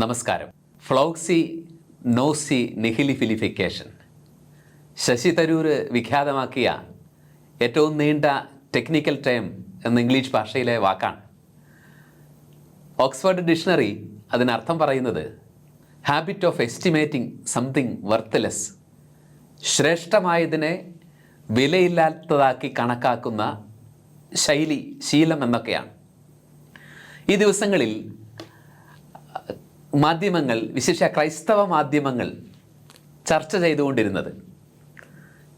നമസ്കാരം. ഫ്ലോക്സി നോസി നിഹിലിഫിലിഫിക്കേഷൻ. ശശി തരൂർ വിഖ്യാതമാക്കിയ ഏറ്റവും നീണ്ട ടെക്നിക്കൽ ടൈം എന്ന ഇംഗ്ലീഷ് ഭാഷയിലെ വാക്കാണ്. ഓക്സ്ഫോർഡ് ഡിക്ഷണറി അതിനർത്ഥം പറയുന്നത് habit of estimating something worthless. ശ്രേഷ്ഠമായതിനെ വിലയില്ലാത്തതാക്കി കണക്കാക്കുന്ന ശൈലി ശീലം എന്നൊക്കെയാണ്. ഈ ദിവസങ്ങളിൽ മാധ്യമങ്ങൾ വിശേഷ ക്രൈസ്തവ മാധ്യമങ്ങൾ ചർച്ച ചെയ്തുകൊണ്ടിരുന്നത്.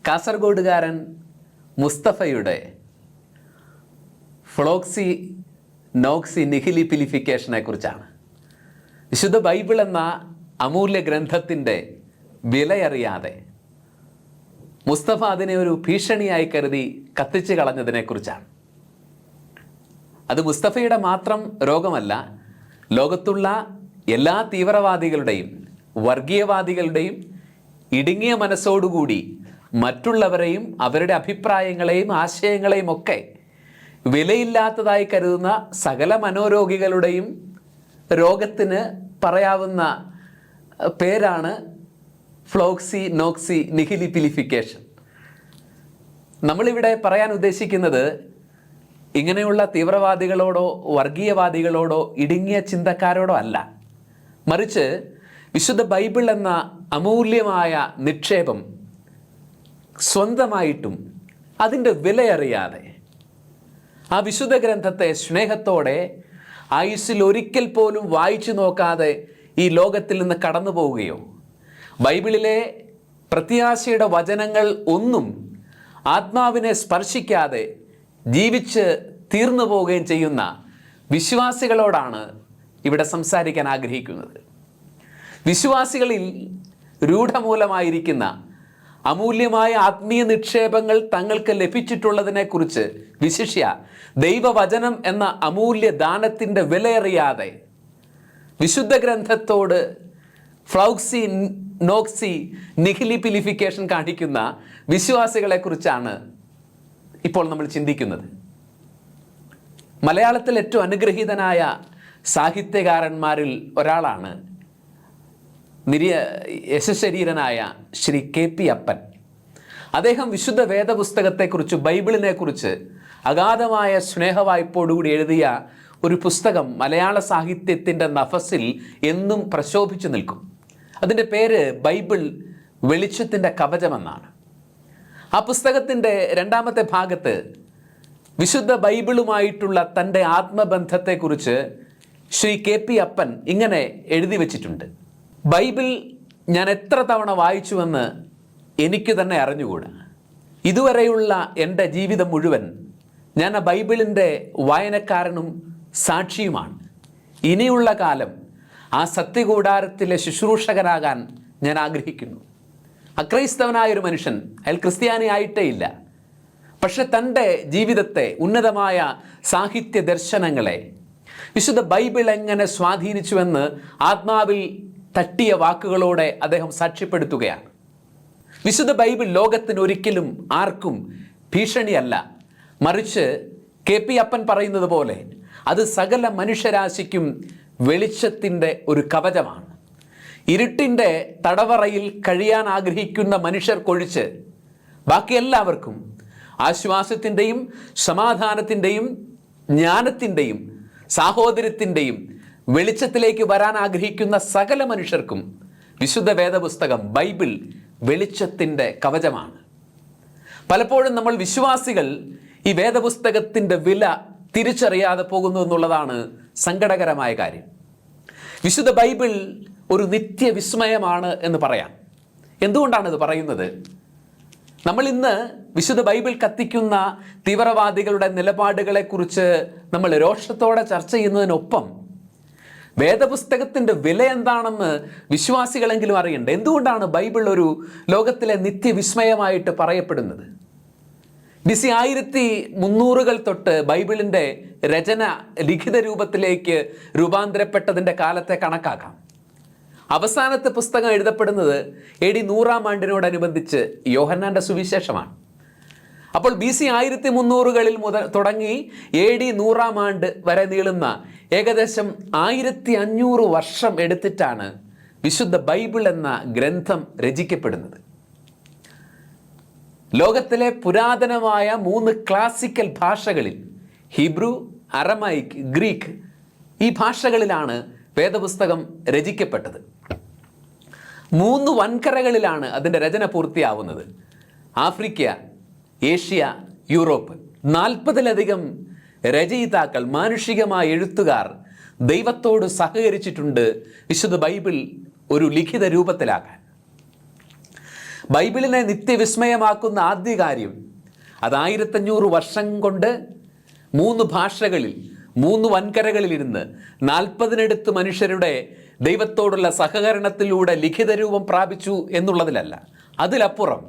കാസർഗോഡുകാരൻ മുസ്തഫയുടെ ഫ്ലോക്സി നോക്സി നിഹിലി പിലിഫിക്കേഷനെ കുറിച്ചാണ്. വിശുദ്ധ ബൈബിൾ എന്ന അമൂല്യ ഗ്രന്ഥത്തിന്റെ വിലയറിയാതെ മുസ്തഫ അതിനെ ഒരു ഭീഷണിയായി കരുതി കത്തിച്ചു കളഞ്ഞതിനെക്കുറിച്ചാണ് അത് മുസ്തഫയുടെ മാത്രം രോഗമല്ല ലോകത്തുള്ള എല്ലാ തീവ്രവാദികളുടെയും വർഗീയവാദികളുടെയും ഇടുങ്ങിയ മനസ്സോടുകൂടി മറ്റുള്ളവരെയും അവരുടെ അഭിപ്രായങ്ങളെയും ആശയങ്ങളെയും ഒക്കെ വിലയില്ലാത്തതായി കരുതുന്ന സകല മനോരോഗികളുടെയും രോഗത്തിന് പറയാവുന്ന പേരാണ് ഫ്ലോക്സി നോക്സി നിഹിലി പിലിഫിക്കേഷൻ നമ്മളിവിടെ പറയാൻ ഉദ്ദേശിക്കുന്നത് ഇങ്ങനെയുള്ള തീവ്രവാദികളോടോ വർഗീയവാദികളോടോ ഇടുങ്ങിയ ചിന്തക്കാരോടോ അല്ല. മറിച്ച് വിശുദ്ധ ബൈബിൾ എന്ന അമൂല്യമായ നിക്ഷേപം സ്വന്തമായിട്ടും അതിന്റെ വിലയറിയാതെ ആ വിശുദ്ധ ഗ്രന്ഥത്തെ സ്നേഹത്തോടെ ആയുസ്സിൽ ഒരിക്കൽ പോലും വായിച്ചു നോക്കാതെ ഈ ലോകത്തിൽ നിന്ന് കടന്നു പോവുകയോ ബൈബിളിലെ പ്രത്യാശയുടെ വചനങ്ങൾ ഒന്നും ആത്മാവിനെ സ്പർശിക്കാതെ ജീവിച്ച് തീർന്നു പോവുകയും ചെയ്യുന്ന വിശ്വാസികളോടാണ് ഇവിടെ സംസാരിക്കാൻ ആഗ്രഹിക്കുന്നത്. വിശ്വാസികളിൽ രൂഢമൂലമായിരിക്കുന്ന അമൂല്യമായ ആത്മീയ നിക്ഷേപങ്ങൾ തങ്ങൾക്ക് ലഭിച്ചിട്ടുള്ളതിനെക്കുറിച്ച് വിശിഷ്യ ദൈവവചനം എന്ന അമൂല്യ ദാനത്തിന്റെ വിലയറിയാതെ വിശുദ്ധ ഗ്രന്ഥത്തോട് ഫ്ലൗക്സി നോക്സി നിഖിലി പിലിഫിക്കേഷൻ കാണിക്കുന്ന വിശ്വാസികളെക്കുറിച്ചാണ് ഇപ്പോൾ നമ്മൾ ചിന്തിക്കുന്നത്. മലയാളത്തിൽ ഏറ്റവും അനുഗ്രഹീതനായ സാഹിത്യകാരന്മാരിൽ ഒരാളാണ് നിര്യ യശശരീരനായ ശ്രീ കെ പി അപ്പൻ. അദ്ദേഹം വിശുദ്ധ വേദപുസ്തകത്തെക്കുറിച്ച് ബൈബിളിനെക്കുറിച്ച് അഗാധമായ സ്നേഹവായ്പോടുകൂടി എഴുതിയ ഒരു പുസ്തകം മലയാള സാഹിത്യത്തിന്റെ നഫസിൽ എന്നും പ്രശോഭിച്ചു നിൽക്കും. അതിന്റെ പേര് ബൈബിൾ വെളിച്ചത്തിന്റെ കവചമെന്നാണ്. ആ പുസ്തകത്തിന്റെ രണ്ടാമത്തെ ഭാഗത്ത് വിശുദ്ധ ബൈബിളുമായിട്ടുള്ള തന്റെ ആത്മബന്ധത്തെക്കുറിച്ച് ശ്രീ കെ പി അപ്പൻ ഇങ്ങനെ എഴുതി വച്ചിട്ടുണ്ട്. ബൈബിൾ ഞാൻ എത്ര തവണ വായിച്ചുവെന്ന് എനിക്ക് തന്നെ അറിഞ്ഞുകൂടാ. ഇതുവരെയുള്ള എന്റെ ജീവിതം മുഴുവൻ ഞാൻ ആ ബൈബിളിന്റെ വായനക്കാരനും സാക്ഷിയുമാണ്. ഇനിയുള്ള കാലം ആ സത്യകൂടാരത്തിലെ ശുശ്രൂഷകനാകാൻ ഞാൻ ആഗ്രഹിക്കുന്നു. അക്രൈസ്തവനായ ഒരു മനുഷ്യൻ അയാൾ ക്രിസ്ത്യാനി ആയിട്ടേ ഇല്ല. പക്ഷെ തന്റെ ജീവിതത്തെ ഉന്നതമായ സാഹിത്യ ദർശനങ്ങളെ വിശുദ്ധ ബൈബിൾ എങ്ങനെ സ്വാധീനിച്ചുവെന്ന് ആത്മാവിൽ തട്ടിയ വാക്കുകളോടെ അദ്ദേഹം സാക്ഷ്യപ്പെടുത്തുകയാണ്. വിശുദ്ധ ബൈബിൾ ലോകത്തിന് ഒരിക്കലും ആർക്കും ഭീഷണിയല്ല. മറിച്ച് കെ പി അപ്പൻ പറയുന്നത് പോലെ അത് സകല മനുഷ്യരാശിക്കും വെളിച്ചത്തിന്റെ ഒരു കവചമാണ്. ഇരുട്ടിന്റെ തടവറയിൽ കഴിയാൻ ആഗ്രഹിക്കുന്ന മനുഷ്യർക്കൊഴിച്ച് ബാക്കി എല്ലാവർക്കും ആശ്വാസത്തിന്റെയും സമാധാനത്തിന്റെയും ജ്ഞാനത്തിന്റെയും സാഹോദര്യത്തിന്റെയും വെളിച്ചത്തിലേക്ക് വരാൻ ആഗ്രഹിക്കുന്ന സകല മനുഷ്യർക്കും വിശുദ്ധ വേദപുസ്തകം ബൈബിൾ വെളിച്ചത്തിന്റെ കവചമാണ്. പലപ്പോഴും നമ്മൾ വിശ്വാസികൾ ഈ വേദപുസ്തകത്തിന്റെ വില തിരിച്ചറിയാതെ പോകുന്നു എന്നുള്ളതാണ് സങ്കടകരമായ കാര്യം. വിശുദ്ധ ബൈബിൾ ഒരു നിത്യവിസ്മയമാണ് എന്ന് പറയാം. എന്തുകൊണ്ടാണ് ഇത് പറയുന്നത്? നമ്മൾ ഇന്ന് വിശുദ്ധ ബൈബിൾ കത്തിക്കുന്ന തീവ്രവാദികളുടെ നിലപാടുകളെക്കുറിച്ച് നമ്മൾ രോഷത്തോടെ ചർച്ച ചെയ്യുന്നതിനൊപ്പം വേദപുസ്തകത്തിന്റെ വില എന്താണെന്ന് വിശ്വാസികളെങ്കിലും അറിയണ്ട? എന്തുകൊണ്ടാണ് ബൈബിൾ ഒരു ലോകത്തിലെ നിത്യവിസ്മയമായിട്ട് പറയപ്പെടുന്നത്? ബി സി ആയിരത്തി മുന്നൂറുകൾ തൊട്ട് ബൈബിളിന്റെ രചന ലിഖിത രൂപത്തിലേക്ക് രൂപാന്തരപ്പെട്ടതിന്റെ കാലത്തെ കണക്കാക്കാം. അവസാനത്തെ പുസ്തകം എഴുതപ്പെടുന്നത് എ ഡി നൂറാം ആണ്ടിനോടനുബന്ധിച്ച് യോഹന്നാന്റെ സുവിശേഷമാണ്. അപ്പോൾ ബി സി ആയിരത്തി മുന്നൂറുകളിൽ മുതൽ തുടങ്ങി എ ഡി നൂറാം ആണ്ട് വരെ നീളുന്ന ഏകദേശം ആയിരത്തി അഞ്ഞൂറ് വർഷം എടുത്തിട്ടാണ് വിശുദ്ധ ബൈബിൾ എന്ന ഗ്രന്ഥം രചിക്കപ്പെടുന്നത്. ലോകത്തിലെ പുരാതനമായ മൂന്ന് ക്ലാസിക്കൽ ഭാഷകളിൽ ഹിബ്രു അറമൈക്ക് ഗ്രീക്ക് ഈ ഭാഷകളിലാണ് വേദപുസ്തകം രചിക്കപ്പെട്ടത്. മൂന്ന് വൻകരകളിലാണ് അതിന്റെ രചന പൂർത്തിയാവുന്നത്. Africa Asia Europe. നാൽപ്പതിലധികം രചയിതാക്കൾ മാനുഷികമായ എഴുത്തുകാർ ദൈവത്തോട് സഹകരിച്ചിട്ടുണ്ട് വിശുദ്ധ ബൈബിൾ ഒരു ലിഖിത രൂപത്തിലാക്കാൻ. ബൈബിളിനെ നിത്യവിസ്മയമാക്കുന്ന ആദ്യ കാര്യം അത് ആയിരത്തഞ്ഞൂറ് വർഷം കൊണ്ട് മൂന്ന് ഭാഷകളിൽ മൂന്ന് വൻകരകളിലിരുന്ന് നാൽപ്പതിനടുത്ത് മനുഷ്യരുടെ ദൈവത്തോടുള്ള സഹകരണത്തിലൂടെ ലിഖിത രൂപം പ്രാപിച്ചു എന്നുള്ളതിലല്ല അതിലപ്പുറം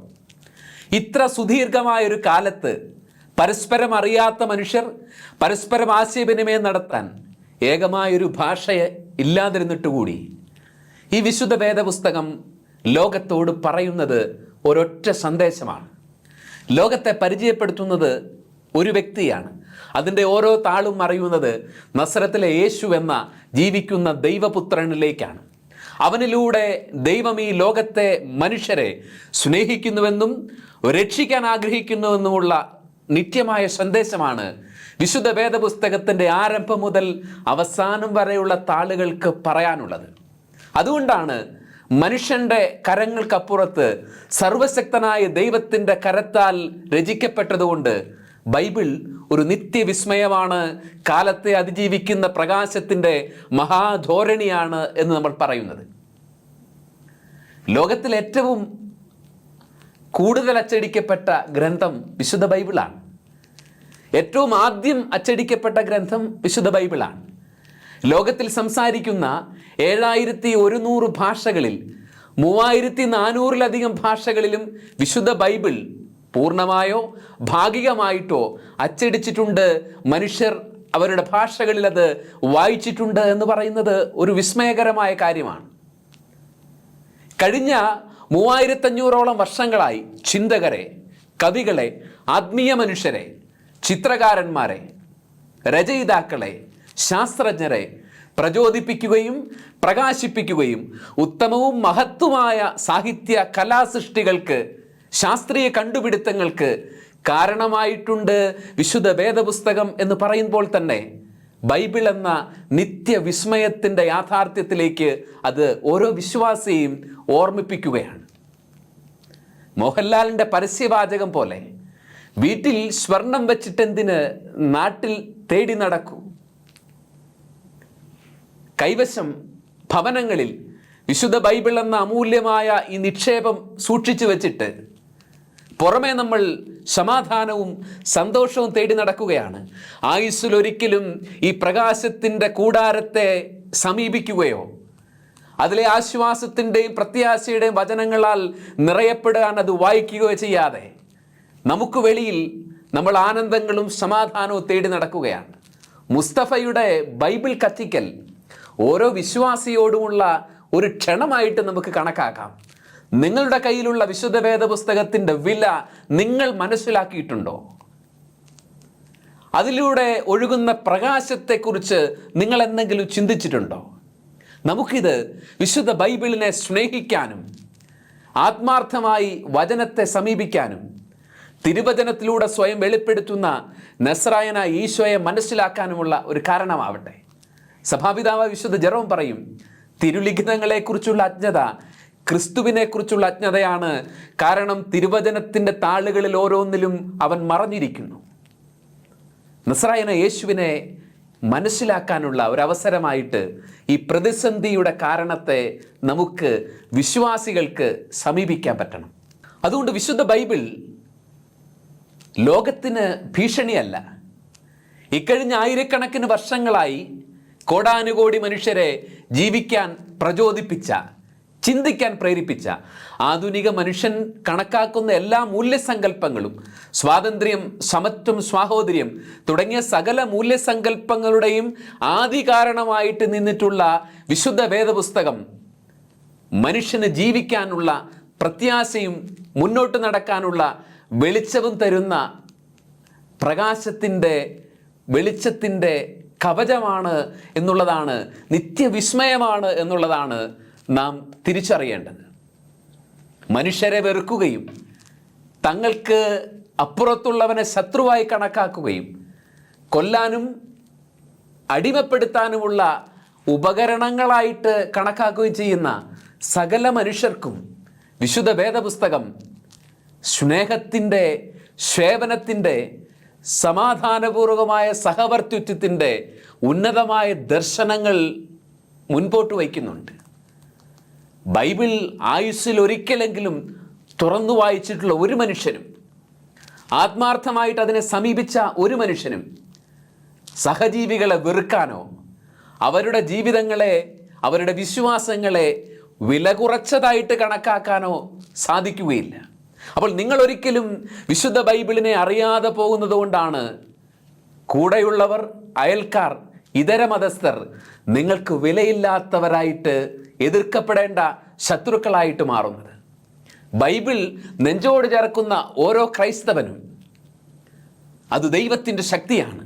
ഇത്ര സുദീർഘമായൊരു കാലത്ത് പരസ്പരം അറിയാത്ത മനുഷ്യർ പരസ്പരം ആശയവിനിമയം നടത്താൻ ഏകമായൊരു ഭാഷ ഇല്ലാതിരുന്നിട്ട് കൂടി ഈ വിശുദ്ധ വേദപുസ്തകം ലോകത്തോട് പറയുന്നത് ഒരൊറ്റ സന്ദേശമാണ്. ലോകത്തെ പരിചയപ്പെടുത്തുന്നത് ഒരു വ്യക്തിയാണ്. അതിന്റെ ഓരോ താളും അറിയുന്നത് നസ്രത്തിലെ യേശു എന്ന ജീവിക്കുന്ന ദൈവപുത്രനിലേക്കാണ്. അവനിലൂടെ ദൈവം ഈ ലോകത്തെ മനുഷ്യരെ സ്നേഹിക്കുന്നുവെന്നും രക്ഷിക്കാൻ ആഗ്രഹിക്കുന്നുവെന്നുമുള്ള നിത്യമായ സന്ദേശമാണ് വിശുദ്ധ വേദപുസ്തകത്തിന്റെ ആരംഭം മുതൽ അവസാനം വരെയുള്ള താളുകൾക്ക് പറയാനുള്ളത്. അതുകൊണ്ടാണ് മനുഷ്യന്റെ കരങ്ങൾക്കപ്പുറത്ത് സർവശക്തനായ ദൈവത്തിന്റെ കരത്താൽ രചിക്കപ്പെട്ടതുകൊണ്ട് ബൈബിൾ ഒരു നിത്യവിസ്മയമാണ് കാലത്തെ അതിജീവിക്കുന്ന പ്രകാശത്തിന്റെ മഹാധോരണിയാണ് എന്ന് നമ്മൾ പറയുന്നത്. ലോകത്തിൽ ഏറ്റവും കൂടുതൽ അച്ചടിക്കപ്പെട്ട ഗ്രന്ഥം വിശുദ്ധ ബൈബിളാണ്. ഏറ്റവും ആദ്യം അച്ചടിക്കപ്പെട്ട ഗ്രന്ഥം വിശുദ്ധ ബൈബിളാണ്. ലോകത്തിൽ സംസാരിക്കുന്ന ഏഴായിരത്തി ഒരുന്നൂറ് ഭാഷകളിൽ മൂവായിരത്തി നാനൂറിലധികം ഭാഷകളിലും വിശുദ്ധ ബൈബിൾ പൂർണമായോ ഭാഗികമായിട്ടോ അച്ചടിച്ചിട്ടുണ്ട് മനുഷ്യർ അവരുടെ ഭാഷകളിൽ അത് വായിച്ചിട്ടുണ്ട് എന്ന് പറയുന്നത് ഒരു വിസ്മയകരമായ കാര്യമാണ്. കഴിഞ്ഞ മൂവായിരത്തഞ്ഞൂറോളം വർഷങ്ങളായി ചിന്തകരെ കവികളെ ആത്മീയ മനുഷ്യരെ ചിത്രകാരന്മാരെ രചയിതാക്കളെ ശാസ്ത്രജ്ഞരെ പ്രചോദിപ്പിക്കുകയും പ്രകാശിപ്പിക്കുകയും ഉത്തമവും മഹത്വമായ സാഹിത്യ കലാസൃഷ്ടികൾക്ക് ശാസ്ത്രീയ കണ്ടുപിടുത്തങ്ങൾക്ക് കാരണമായിട്ടുണ്ട് വിശുദ്ധ വേദപുസ്തകം എന്ന് പറയുമ്പോൾ തന്നെ ബൈബിൾ എന്ന നിത്യവിസ്മയത്തിന്റെ യാഥാർത്ഥ്യത്തിലേക്ക് അത് ഓരോ വിശ്വാസിയും ഓർമ്മിപ്പിക്കുകയാണ്. മോഹൻലാലിന്റെ പരസ്യവാചകം പോലെ വീട്ടിൽ സ്വർണം വെച്ചിട്ടെന്തിന് നാട്ടിൽ തേടി നടക്കൂ? കൈവശം ഭവനങ്ങളിൽ വിശുദ്ധ ബൈബിൾ എന്ന അമൂല്യമായ ഈ നിക്ഷേപം സൂക്ഷിച്ചു വെച്ചിട്ട് പുറമേ നമ്മൾ സമാധാനവും സന്തോഷവും തേടി നടക്കുകയാണ്. ആയുസ്സിൽ ഒരിക്കലും ഈ പ്രകാശത്തിന്റെ കൂടാരത്തെ സമീപിക്കുകയോ അതിലെ ആശ്വാസത്തിന്റെയും പ്രത്യാശയുടെയും വചനങ്ങളാൽ നിറയപ്പെടാൻ അത് വായിക്കുകയോ ചെയ്യാതെ നമുക്ക് വെളിയിൽ നമ്മൾ ആനന്ദങ്ങളും സമാധാനവും തേടി നടക്കുകയാണ്. മുസ്തഫയുടെ ബൈബിൾ കത്തിക്കൽ ഓരോ വിശ്വാസിയോടുമുള്ള ഒരു ക്ഷണമായിട്ട് നമുക്ക് കണക്കാക്കാം. നിങ്ങളുടെ കയ്യിലുള്ള വിശുദ്ധ വേദ പുസ്തകത്തിന്റെ വില നിങ്ങൾ മനസ്സിലാക്കിയിട്ടുണ്ടോ? അതിലൂടെ ഒഴുകുന്ന പ്രകാശത്തെക്കുറിച്ച് നിങ്ങൾ എന്തെങ്കിലും ചിന്തിച്ചിട്ടുണ്ടോ? നമുക്കിത് വിശുദ്ധ ബൈബിളിനെ സ്നേഹിക്കാനും ആത്മാർത്ഥമായി വചനത്തെ സമീപിക്കാനും തിരുവചനത്തിലൂടെ സ്വയം വെളിപ്പെടുത്തുന്ന നസ്രായന ഈശോയെ മനസ്സിലാക്കാനുമുള്ള ഒരു കാരണമാവട്ടെ. സഭാപിതാവ് വിശുദ്ധ ജെറോം പറയും തിരുലിഖിതങ്ങളെക്കുറിച്ചുള്ള അജ്ഞത ക്രിസ്തുവിനെക്കുറിച്ചുള്ള അജ്ഞതയാണ് കാരണം തിരുവചനത്തിന്റെ താളുകളിൽ ഓരോന്നിലും അവൻ മറഞ്ഞിരിക്കുന്നു. നസ്രായന യേശുവിനെ മനസ്സിലാക്കാനുള്ള ഒരവസരമായിട്ട് ഈ പ്രതിസന്ധിയുടെ കാരണത്തെ നമുക്ക് വിശ്വാസികൾക്ക് സമീപിക്കാൻ പറ്റണം. അതുകൊണ്ട് വിശുദ്ധ ബൈബിൾ ലോകത്തിന് ഭീഷണിയല്ല. ഇക്കഴിഞ്ഞ ആയിരക്കണക്കിന് വർഷങ്ങളായി കോടാനുകോടി മനുഷ്യരെ ജീവിക്കാൻ പ്രചോദിപ്പിച്ച ചിന്തിക്കാൻ പ്രേരിപ്പിച്ച ആധുനിക മനുഷ്യൻ കണക്കാക്കുന്ന എല്ലാ മൂല്യസങ്കല്പങ്ങളും സ്വാതന്ത്ര്യം സമത്വം സ്വാഹോദര്യം തുടങ്ങിയ സകല മൂല്യസങ്കല്പങ്ങളുടെയും ആദികാരണമായിട്ട് നിന്നിട്ടുള്ള വിശുദ്ധ വേദപുസ്തകം മനുഷ്യന് ജീവിക്കാനുള്ള പ്രത്യാശയും മുന്നോട്ട് നടക്കാനുള്ള വെളിച്ചവും തരുന്ന പ്രകാശത്തിന്റെ വെളിച്ചത്തിന്റെ കവചമാണ് എന്നുള്ളതാണ് നിത്യവിസ്മയമാണ് എന്നുള്ളതാണ് നാം തിരിച്ചറിയേണ്ടത്. മനുഷ്യരെ വെറുക്കുകയും തങ്ങൾക്ക് അപ്പുറത്തുള്ളവനെ ശത്രുവായി കണക്കാക്കുകയും കൊല്ലാനും അടിമപ്പെടുത്താനുമുള്ള ഉപകരണങ്ങളായിട്ട് കണക്കാക്കുകയും ചെയ്യുന്ന സകല മനുഷ്യർക്കും വിശുദ്ധ വേദപുസ്തകം സ്നേഹത്തിന്റെ സേവനത്തിന്റെ സമാധാനപൂർവമായ സഹവർത്തിത്വത്തിന്റെ ഉന്നതമായ ദർശനങ്ങൾ മുൻപോട്ട് വയ്ക്കുന്നുണ്ട്. ബൈബിൾ ആയുസ്സിൽ ഒരിക്കലെങ്കിലും തുറന്നു വായിച്ചിട്ടുള്ള ഒരു മനുഷ്യനും ആത്മാർത്ഥമായിട്ട് അതിനെ സമീപിച്ച ഒരു മനുഷ്യനും സഹജീവികളെ വെറുക്കാനോ അവരുടെ ജീവിതങ്ങളെ അവരുടെ വിശ്വാസങ്ങളെ വില കുറച്ചതായിട്ട് കണക്കാക്കാനോ സാധിക്കുകയില്ല. അപ്പോൾ നിങ്ങൾ ഒരിക്കലും വിശുദ്ധ ബൈബിളിനെ അറിയാതെ പോകുന്നത് കൊണ്ടാണ് കൂടെയുള്ളവർ അയൽക്കാർ ഇതര മതസ്ഥർ നിങ്ങൾക്ക് വിലയില്ലാത്തവരായിട്ട് എതിർക്കപ്പെടേണ്ട ശത്രുക്കളായിട്ട് മാറുന്നത്. ബൈബിൾ നെഞ്ചോട് ചേർക്കുന്ന ഓരോ ക്രൈസ്തവനും അത് ദൈവത്തിന്റെ ശക്തിയാണ്.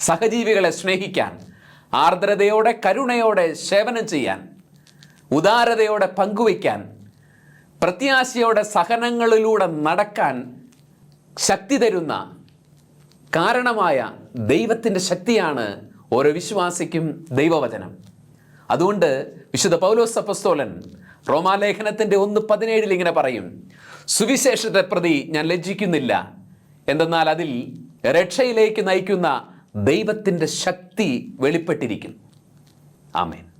സഹജീവികളെ സ്നേഹിക്കാൻ ആർദ്രതയോടെ കരുണയോടെ സേവനം ചെയ്യാൻ ഉദാരതയോടെ പങ്കുവയ്ക്കാൻ പ്രത്യാശയോടെ സഹനങ്ങളിലൂടെ നടക്കാൻ ശക്തി തരുന്ന കാരണമായ ദൈവത്തിന്റെ ശക്തിയാണ് ഓരോ വിശ്വാസിക്കും ദൈവവചനം. അതുകൊണ്ട് വിശുദ്ധ പൗലോസ് അപ്പസ്തോലൻ റോമാലേഖനത്തിന്റെ ഒന്ന് പതിനേഴിൽ ഇങ്ങനെ പറയും സുവിശേഷത്തെ പ്രതി ഞാൻ ലജ്ജിക്കുന്നില്ല. എന്തെന്നാൽ അതിൽ രക്ഷയിലേക്ക് നയിക്കുന്ന ദൈവത്തിന്റെ ശക്തി വെളിപ്പെട്ടിരിക്കുന്നു ആമേൻ.